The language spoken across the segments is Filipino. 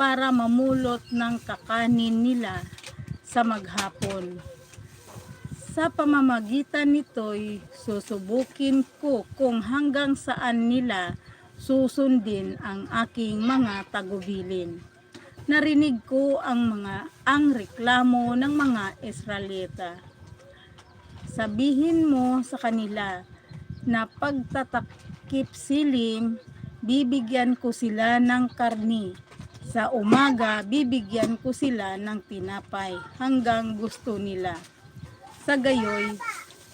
para mamulot ng kakanin nila sa maghapon. Sa pamamagitan nito'y susubukin ko kung hanggang saan nila susundin ang aking mga tagubilin. Narinig ko ang mga ang reklamo ng mga Israelita. Sabihin mo sa kanila na pagtatakip silim, bibigyan ko sila ng karni. Sa umaga, bibigyan ko sila ng tinapay hanggang gusto nila. Sa gayoy,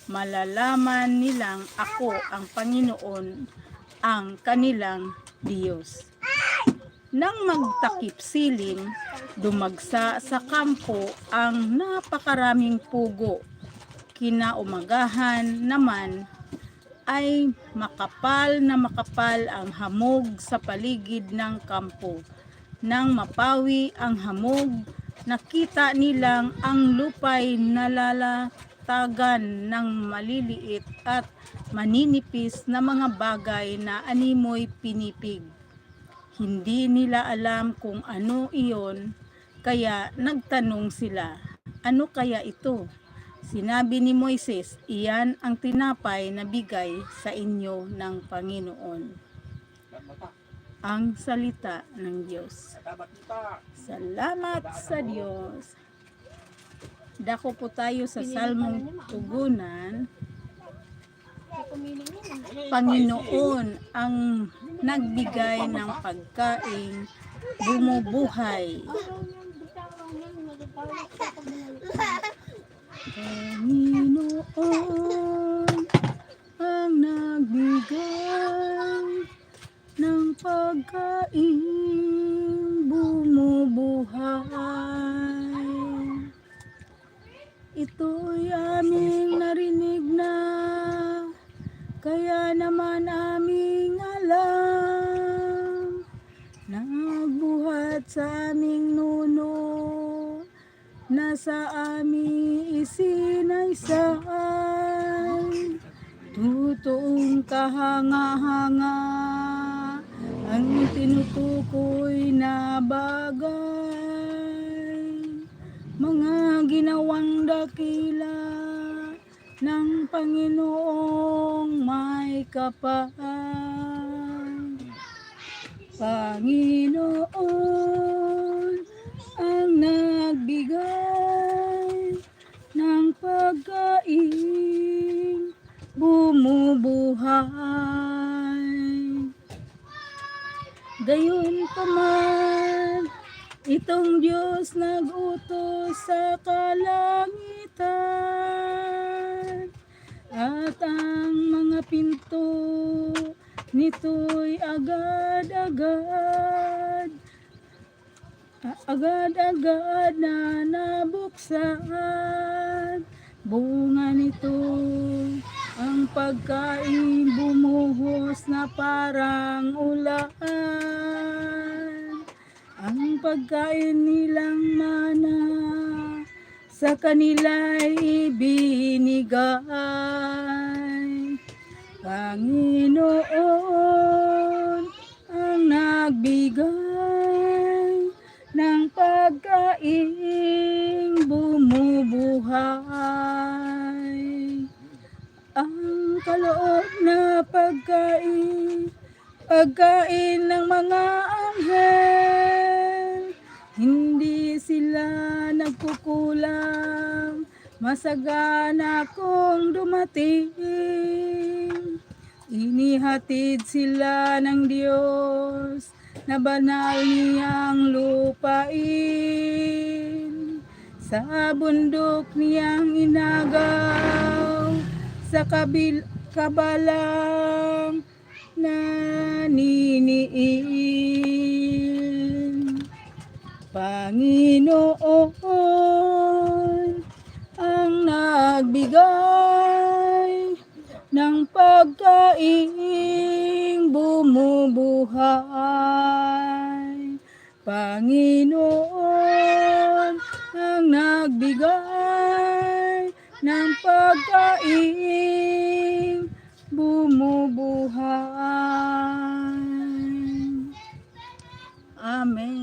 malalaman nilang ako ang Panginoon, ang kanilang Diyos. Nang magtakip silim, dumagsa sa kampo ang napakaraming pugo. Kinaumagahan naman ay makapal na makapal ang hamog sa paligid ng kampo. Nang mapawi ang hamog, nakita nilang ang lupay nalalatagan ng maliliit at maninipis na mga bagay na animoy pinipig. Hindi nila alam kung ano iyon, kaya nagtanong sila, ano kaya ito? Sinabi ni Moises, iyan ang tinapay na bigay sa inyo ng Panginoon. Ang salita ng Diyos. Salamat sa Diyos. Dako po tayo sa Salmong Tugunan. Panginoon ang nagbigay ng pagkain bumubuhay. Panginoon ang nagbigay ng pagkain bumubuhay. Ito'y aming narinig na kaya naman aming alam Nagbuhat sa aming nuno Nasa aming isinaysay Totoong kahanga-hanga Ang tinutukoy na bagay Mga ginawang dakila ng Panginoong may kapal. Panginoon Gayon pa man, itong Diyos nagutos sa kalangitan. At ang mga pinto nito'y agad-agad agad-agad na nabuksan. Bunga nito ang pagkain bumuhos na parang ulan. Ang pagkain nilang mana sa kanila'y ibinigay. Panginoon ang nagbigay ng pagkain na pagkain pagkain ng mga anghel. Hindi sila nagkukulang masagana kung dumating. Inihatid sila ng Diyos na banal niyang lupain. Sa bundok niyang inagaw sa kabil kabalang naniniin Panginoon ang nagbigay ng pagkain bumubuhay. Panginoon ang nagbigay ng pagkain bumubuhay. Amen.